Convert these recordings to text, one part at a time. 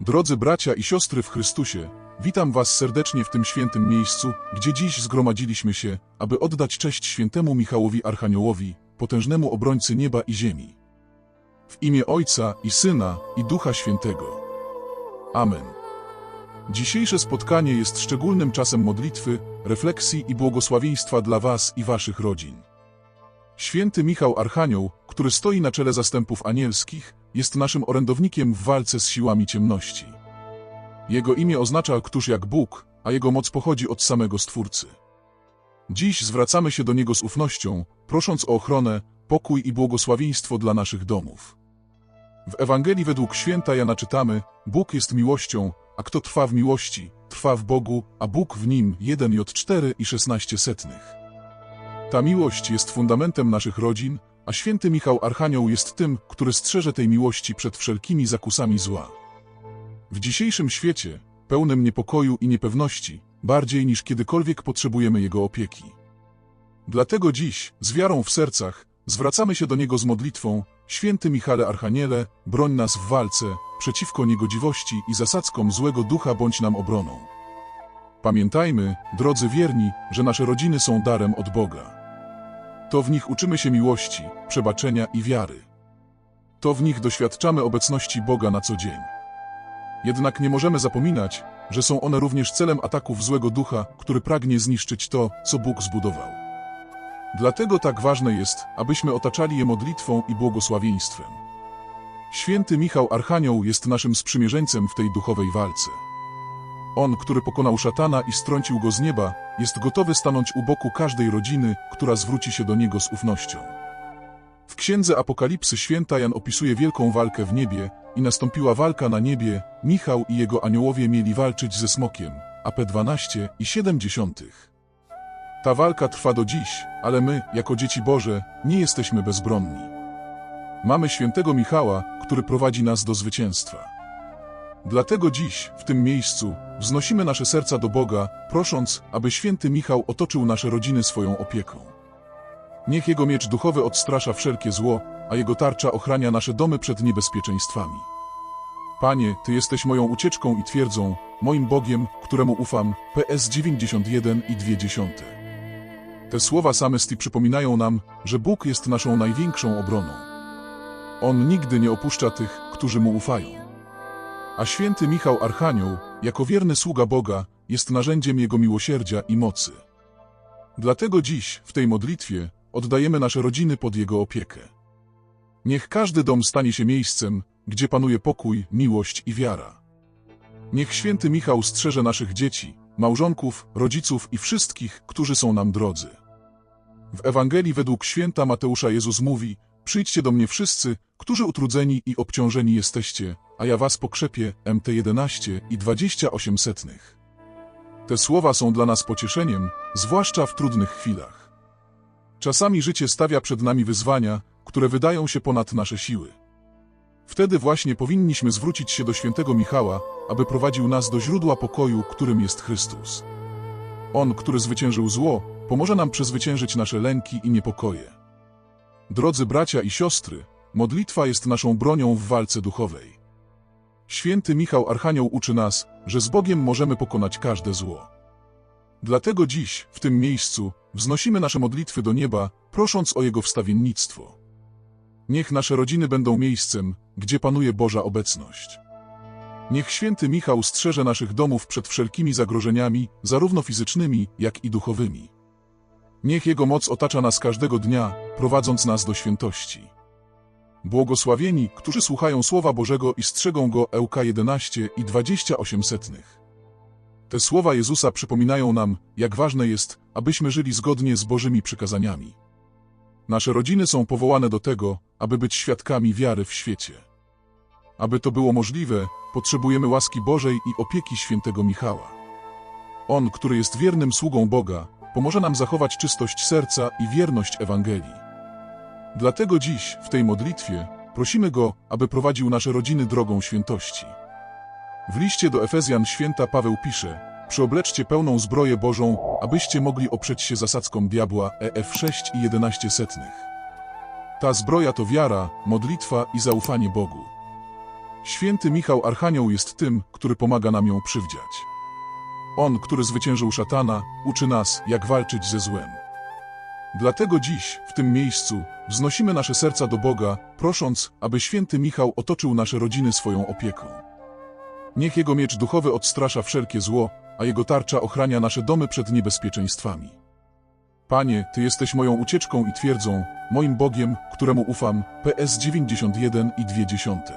Drodzy bracia i siostry w Chrystusie, witam Was serdecznie w tym świętym miejscu, gdzie dziś zgromadziliśmy się, aby oddać cześć świętemu Michałowi Archaniołowi, potężnemu obrońcy nieba i ziemi. W imię Ojca i Syna i Ducha Świętego. Amen. Dzisiejsze spotkanie jest szczególnym czasem modlitwy, refleksji i błogosławieństwa dla Was i Waszych rodzin. Święty Michał Archanioł, który stoi na czele zastępów anielskich, jest naszym orędownikiem w walce z siłami ciemności. Jego imię oznacza któż jak Bóg, a jego moc pochodzi od samego Stwórcy. Dziś zwracamy się do Niego z ufnością, prosząc o ochronę, pokój i błogosławieństwo dla naszych domów. W Ewangelii według święta Jana czytamy, Bóg jest miłością, a kto trwa w miłości, trwa w Bogu, a Bóg w nim 1 J4 i 16 setnych. Ta miłość jest fundamentem naszych rodzin, a święty Michał Archanioł jest tym, który strzeże tej miłości przed wszelkimi zakusami zła. W dzisiejszym świecie, pełnym niepokoju i niepewności, bardziej niż kiedykolwiek potrzebujemy Jego opieki. Dlatego dziś, z wiarą w sercach, zwracamy się do Niego z modlitwą Święty Michale Archaniele, broń nas w walce, przeciwko niegodziwości i zasadzkom złego ducha bądź nam obroną. Pamiętajmy, drodzy wierni, że nasze rodziny są darem od Boga. To w nich uczymy się miłości, przebaczenia i wiary. To w nich doświadczamy obecności Boga na co dzień. Jednak nie możemy zapominać, że są one również celem ataków złego ducha, który pragnie zniszczyć to, co Bóg zbudował. Dlatego tak ważne jest, abyśmy otaczali je modlitwą i błogosławieństwem. Święty Michał Archanioł jest naszym sprzymierzeńcem w tej duchowej walce. On, który pokonał szatana i strącił go z nieba, jest gotowy stanąć u boku każdej rodziny, która zwróci się do niego z ufnością. W księdze Apokalipsy święta Jan opisuje wielką walkę w niebie i nastąpiła walka na niebie, Michał i jego aniołowie mieli walczyć ze smokiem, AP12 i 70. Ta walka trwa do dziś, ale my, jako dzieci Boże, nie jesteśmy bezbronni. Mamy świętego Michała, który prowadzi nas do zwycięstwa. Dlatego dziś, w tym miejscu, wznosimy nasze serca do Boga, prosząc, aby święty Michał otoczył nasze rodziny swoją opieką. Niech jego miecz duchowy odstrasza wszelkie zło, a jego tarcza ochrania nasze domy przed niebezpieczeństwami. Panie, Ty jesteś moją ucieczką i twierdzą, moim Bogiem, któremu ufam, PS 91 i 20. Te słowa samesti przypominają nam, że Bóg jest naszą największą obroną. On nigdy nie opuszcza tych, którzy Mu ufają. A święty Michał Archanioł, jako wierny sługa Boga, jest narzędziem Jego miłosierdzia i mocy. Dlatego dziś, w tej modlitwie, oddajemy nasze rodziny pod Jego opiekę. Niech każdy dom stanie się miejscem, gdzie panuje pokój, miłość i wiara. Niech święty Michał strzeże naszych dzieci, małżonków, rodziców i wszystkich, którzy są nam drodzy. W Ewangelii według święta Mateusza Jezus mówi, przyjdźcie do mnie wszyscy, którzy utrudzeni i obciążeni jesteście, a ja was pokrzepię, MT11 i 28 setnych. Te słowa są dla nas pocieszeniem, zwłaszcza w trudnych chwilach. Czasami życie stawia przed nami wyzwania, które wydają się ponad nasze siły. Wtedy właśnie powinniśmy zwrócić się do świętego Michała, aby prowadził nas do źródła pokoju, którym jest Chrystus. On, który zwyciężył zło, pomoże nam przezwyciężyć nasze lęki i niepokoje. Drodzy bracia i siostry, modlitwa jest naszą bronią w walce duchowej. Święty Michał Archanioł uczy nas, że z Bogiem możemy pokonać każde zło. Dlatego dziś, w tym miejscu, wznosimy nasze modlitwy do nieba, prosząc o Jego wstawiennictwo. Niech nasze rodziny będą miejscem, gdzie panuje Boża obecność. Niech święty Michał strzeże naszych domów przed wszelkimi zagrożeniami, zarówno fizycznymi, jak i duchowymi. Niech Jego moc otacza nas każdego dnia, prowadząc nas do świętości. Błogosławieni, którzy słuchają Słowa Bożego i strzegą Go Ełka 11 i 28 setnych. Te słowa Jezusa przypominają nam, jak ważne jest, abyśmy żyli zgodnie z Bożymi przykazaniami. Nasze rodziny są powołane do tego, aby być świadkami wiary w świecie. Aby to było możliwe, potrzebujemy łaski Bożej i opieki świętego Michała. On, który jest wiernym sługą Boga, pomoże nam zachować czystość serca i wierność Ewangelii. Dlatego dziś, w tej modlitwie, prosimy Go, aby prowadził nasze rodziny drogą świętości. W liście do Efezjan święta Paweł pisze, przyobleczcie pełną zbroję Bożą, abyście mogli oprzeć się zasadzkom diabła EF6 i 11 setnych. Ta zbroja to wiara, modlitwa i zaufanie Bogu. Święty Michał Archanioł jest tym, który pomaga nam ją przywdziać. On, który zwyciężył szatana, uczy nas, jak walczyć ze złem. Dlatego dziś, w tym miejscu, wznosimy nasze serca do Boga, prosząc, aby święty Michał otoczył nasze rodziny swoją opieką. Niech jego miecz duchowy odstrasza wszelkie zło, a jego tarcza ochrania nasze domy przed niebezpieczeństwami. Panie, Ty jesteś moją ucieczką i twierdzą, moim Bogiem, któremu ufam, PS 91 i 2 dziesiąte.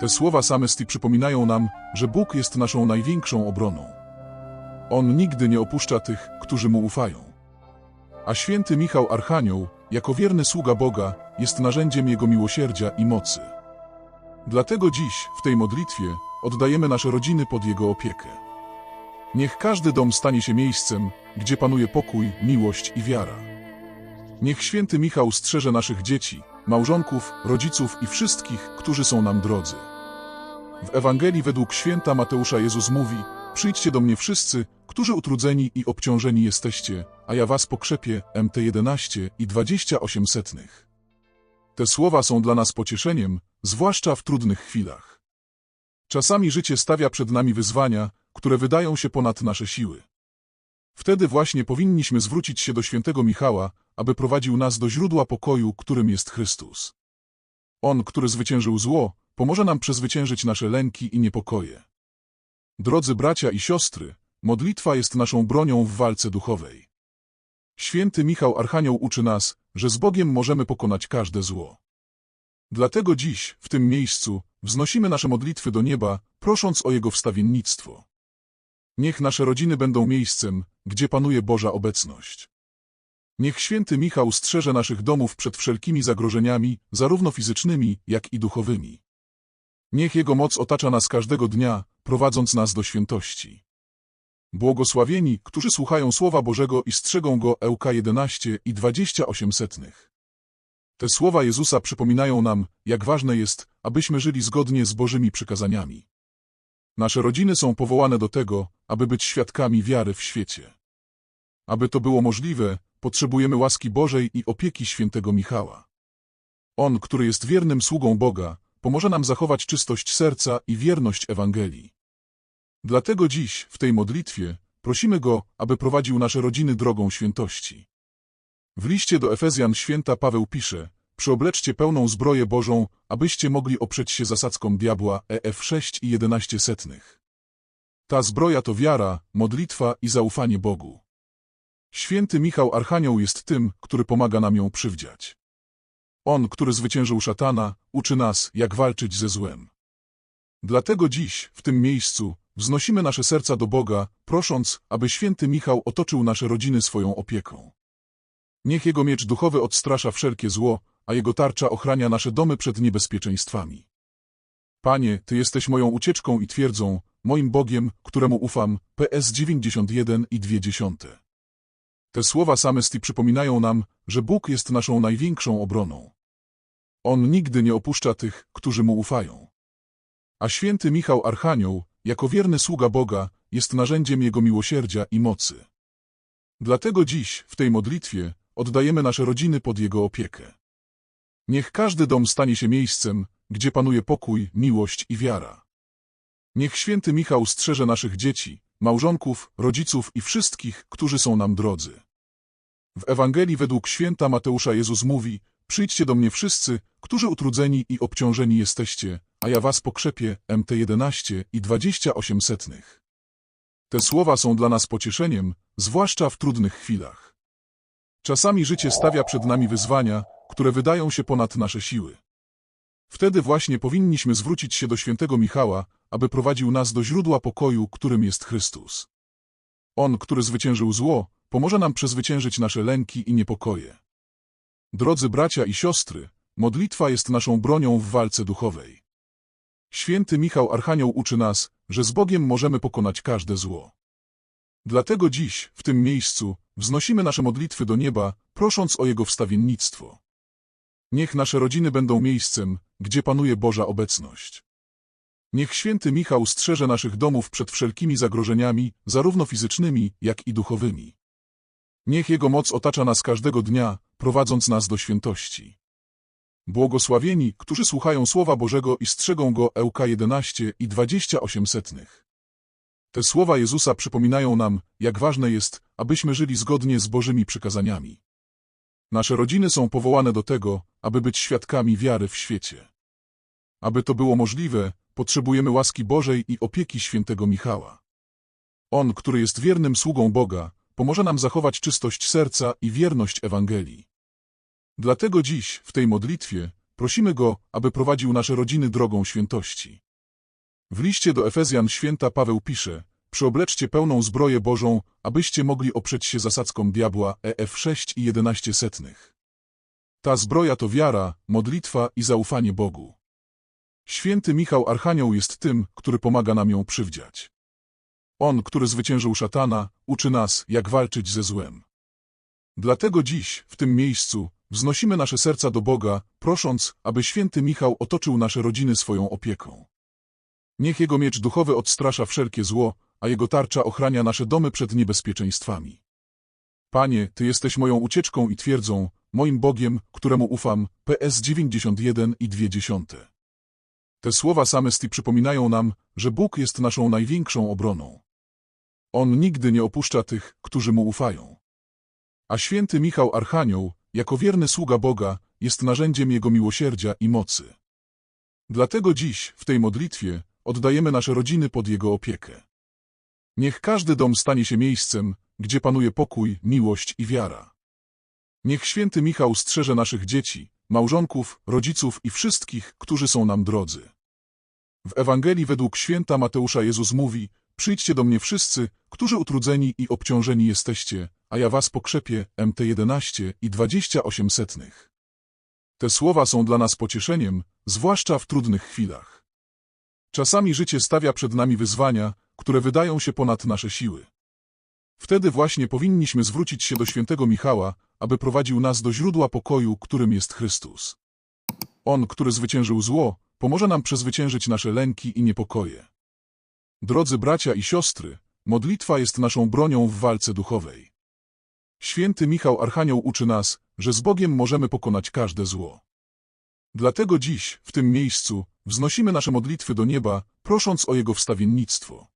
Te słowa samesti przypominają nam, że Bóg jest naszą największą obroną. On nigdy nie opuszcza tych, którzy Mu ufają. A święty Michał Archanioł, jako wierny sługa Boga, jest narzędziem Jego miłosierdzia i mocy. Dlatego dziś, w tej modlitwie, oddajemy nasze rodziny pod Jego opiekę. Niech każdy dom stanie się miejscem, gdzie panuje pokój, miłość i wiara. Niech święty Michał strzeże naszych dzieci, małżonków, rodziców i wszystkich, którzy są nam drodzy. W Ewangelii według święta Mateusza Jezus mówi: Przyjdźcie do mnie wszyscy, którzy utrudzeni i obciążeni jesteście, a ja was pokrzepię. MT 11 i 28 setnych. Te słowa są dla nas pocieszeniem, zwłaszcza w trudnych chwilach. Czasami życie stawia przed nami wyzwania, które wydają się ponad nasze siły. Wtedy właśnie powinniśmy zwrócić się do świętego Michała, aby prowadził nas do źródła pokoju, którym jest Chrystus. On, który zwyciężył zło, pomoże nam przezwyciężyć nasze lęki i niepokoje. Drodzy bracia i siostry, modlitwa jest naszą bronią w walce duchowej. Święty Michał Archanioł uczy nas, że z Bogiem możemy pokonać każde zło. Dlatego dziś, w tym miejscu, wznosimy nasze modlitwy do nieba, prosząc o Jego wstawiennictwo. Niech nasze rodziny będą miejscem, gdzie panuje Boża obecność. Niech święty Michał strzeże naszych domów przed wszelkimi zagrożeniami, zarówno fizycznymi, jak i duchowymi. Niech Jego moc otacza nas każdego dnia, prowadząc nas do świętości. Błogosławieni, którzy słuchają Słowa Bożego i strzegą Go Ełk 11 i 28 setnych. Te słowa Jezusa przypominają nam, jak ważne jest, abyśmy żyli zgodnie z Bożymi przykazaniami. Nasze rodziny są powołane do tego, aby być świadkami wiary w świecie. Aby to było możliwe, potrzebujemy łaski Bożej i opieki świętego Michała. On, który jest wiernym sługą Boga, pomoże nam zachować czystość serca i wierność Ewangelii. Dlatego dziś, w tej modlitwie, prosimy Go, aby prowadził nasze rodziny drogą świętości. W liście do Efezjan święta Paweł pisze, przyobleczcie pełną zbroję Bożą, abyście mogli oprzeć się zasadzkom diabła EF 6 i 11 setnych. Ta zbroja to wiara, modlitwa i zaufanie Bogu. Święty Michał Archanioł jest tym, który pomaga nam ją przywdziać. On, który zwyciężył szatana, uczy nas, jak walczyć ze złem. Dlatego dziś, w tym miejscu, wznosimy nasze serca do Boga, prosząc, aby święty Michał otoczył nasze rodziny swoją opieką. Niech jego miecz duchowy odstrasza wszelkie zło, a jego tarcza ochrania nasze domy przed niebezpieczeństwami. Panie, Ty jesteś moją ucieczką i twierdzą, moim Bogiem, któremu ufam, PS 91 i 2 dziesiąte. Te słowa samesti przypominają nam, że Bóg jest naszą największą obroną. On nigdy nie opuszcza tych, którzy Mu ufają. A święty Michał Archanioł, jako wierny sługa Boga, jest narzędziem Jego miłosierdzia i mocy. Dlatego dziś, w tej modlitwie, oddajemy nasze rodziny pod Jego opiekę. Niech każdy dom stanie się miejscem, gdzie panuje pokój, miłość i wiara. Niech święty Michał strzeże naszych dzieci, małżonków, rodziców i wszystkich, którzy są nam drodzy. W Ewangelii według święta Mateusza Jezus mówi, przyjdźcie do mnie wszyscy, którzy utrudzeni i obciążeni jesteście, a ja was pokrzepię, MT 11 i 28 setnych. Te słowa są dla nas pocieszeniem, zwłaszcza w trudnych chwilach. Czasami życie stawia przed nami wyzwania, które wydają się ponad nasze siły. Wtedy właśnie powinniśmy zwrócić się do świętego Michała, aby prowadził nas do źródła pokoju, którym jest Chrystus. On, który zwyciężył zło, pomoże nam przezwyciężyć nasze lęki i niepokoje. Drodzy bracia i siostry, modlitwa jest naszą bronią w walce duchowej. Święty Michał Archanioł uczy nas, że z Bogiem możemy pokonać każde zło. Dlatego dziś, w tym miejscu, wznosimy nasze modlitwy do nieba, prosząc o Jego wstawiennictwo. Niech nasze rodziny będą miejscem, gdzie panuje Boża obecność. Niech święty Michał strzeże naszych domów przed wszelkimi zagrożeniami, zarówno fizycznymi, jak i duchowymi. Niech Jego moc otacza nas każdego dnia, prowadząc nas do świętości. Błogosławieni, którzy słuchają Słowa Bożego i strzegą go Ełka 11 i 28 setnych. Te słowa Jezusa przypominają nam, jak ważne jest, abyśmy żyli zgodnie z Bożymi przykazaniami. Nasze rodziny są powołane do tego, aby być świadkami wiary w świecie. Aby to było możliwe, potrzebujemy łaski Bożej i opieki świętego Michała. On, który jest wiernym sługą Boga, pomoże nam zachować czystość serca i wierność Ewangelii. Dlatego dziś, w tej modlitwie, prosimy Go, aby prowadził nasze rodziny drogą świętości. W liście do Efezjan święta Paweł pisze, przyobleczcie pełną zbroję Bożą, abyście mogli oprzeć się zasadzkom diabła EF 6 i 11 setnych. Ta zbroja to wiara, modlitwa i zaufanie Bogu. Święty Michał Archanioł jest tym, który pomaga nam ją przywdziać. On, który zwyciężył szatana, uczy nas, jak walczyć ze złem. Dlatego dziś, w tym miejscu, wznosimy nasze serca do Boga, prosząc, aby święty Michał otoczył nasze rodziny swoją opieką. Niech jego miecz duchowy odstrasza wszelkie zło, a jego tarcza ochrania nasze domy przed niebezpieczeństwami. Panie, Ty jesteś moją ucieczką i twierdzą, moim Bogiem, któremu ufam, PS 91 i 20. Te słowa samesti przypominają nam, że Bóg jest naszą największą obroną. On nigdy nie opuszcza tych, którzy Mu ufają. A święty Michał Archanioł, jako wierny sługa Boga, jest narzędziem Jego miłosierdzia i mocy. Dlatego dziś, w tej modlitwie, oddajemy nasze rodziny pod Jego opiekę. Niech każdy dom stanie się miejscem, gdzie panuje pokój, miłość i wiara. Niech święty Michał strzeże naszych dzieci, małżonków, rodziców i wszystkich, którzy są nam drodzy. W Ewangelii według święta Mateusza Jezus mówi, przyjdźcie do mnie wszyscy, którzy utrudzeni i obciążeni jesteście, a ja was pokrzepię, MT 11 i 28 setnych. Te słowa są dla nas pocieszeniem, zwłaszcza w trudnych chwilach. Czasami życie stawia przed nami wyzwania, które wydają się ponad nasze siły. Wtedy właśnie powinniśmy zwrócić się do świętego Michała, aby prowadził nas do źródła pokoju, którym jest Chrystus. On, który zwyciężył zło, pomoże nam przezwyciężyć nasze lęki i niepokoje. Drodzy bracia i siostry, modlitwa jest naszą bronią w walce duchowej. Święty Michał Archanioł uczy nas, że z Bogiem możemy pokonać każde zło. Dlatego dziś, w tym miejscu, wznosimy nasze modlitwy do nieba, prosząc o Jego wstawiennictwo.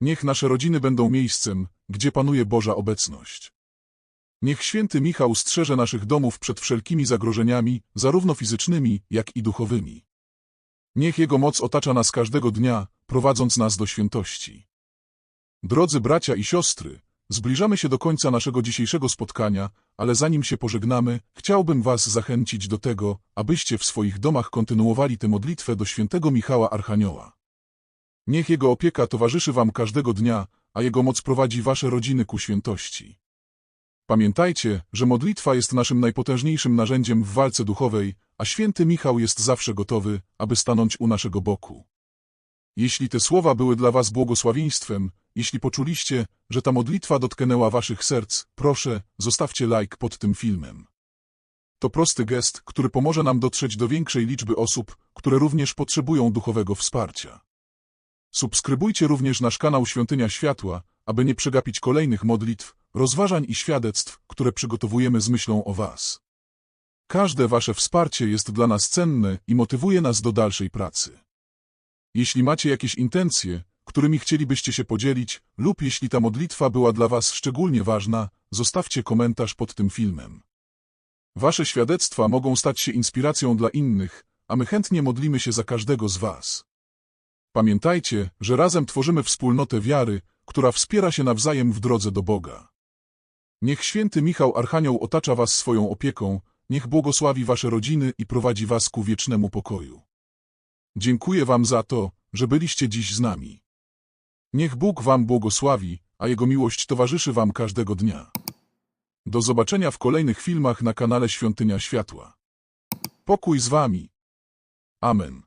Niech nasze rodziny będą miejscem, gdzie panuje Boża obecność. Niech święty Michał strzeże naszych domów przed wszelkimi zagrożeniami, zarówno fizycznymi, jak i duchowymi. Niech Jego moc otacza nas każdego dnia, prowadząc nas do świętości. Drodzy bracia i siostry, zbliżamy się do końca naszego dzisiejszego spotkania, ale zanim się pożegnamy, chciałbym Was zachęcić do tego, abyście w swoich domach kontynuowali tę modlitwę do świętego Michała Archanioła. Niech Jego opieka towarzyszy Wam każdego dnia, a Jego moc prowadzi Wasze rodziny ku świętości. Pamiętajcie, że modlitwa jest naszym najpotężniejszym narzędziem w walce duchowej, a święty Michał jest zawsze gotowy, aby stanąć u naszego boku. Jeśli te słowa były dla Was błogosławieństwem, jeśli poczuliście, że ta modlitwa dotknęła Waszych serc, proszę, zostawcie like pod tym filmem. To prosty gest, który pomoże nam dotrzeć do większej liczby osób, które również potrzebują duchowego wsparcia. Subskrybujcie również nasz kanał Świątynia Światła, aby nie przegapić kolejnych modlitw, rozważań i świadectw, które przygotowujemy z myślą o Was. Każde Wasze wsparcie jest dla nas cenne i motywuje nas do dalszej pracy. Jeśli macie jakieś intencje, którymi chcielibyście się podzielić, lub jeśli ta modlitwa była dla Was szczególnie ważna, zostawcie komentarz pod tym filmem. Wasze świadectwa mogą stać się inspiracją dla innych, a my chętnie modlimy się za każdego z Was. Pamiętajcie, że razem tworzymy wspólnotę wiary, która wspiera się nawzajem w drodze do Boga. Niech święty Michał Archanioł otacza Was swoją opieką, niech błogosławi Wasze rodziny i prowadzi Was ku wiecznemu pokoju. Dziękuję Wam za to, że byliście dziś z nami. Niech Bóg Wam błogosławi, a Jego miłość towarzyszy Wam każdego dnia. Do zobaczenia w kolejnych filmach na kanale Świątynia Światła. Pokój z Wami. Amen.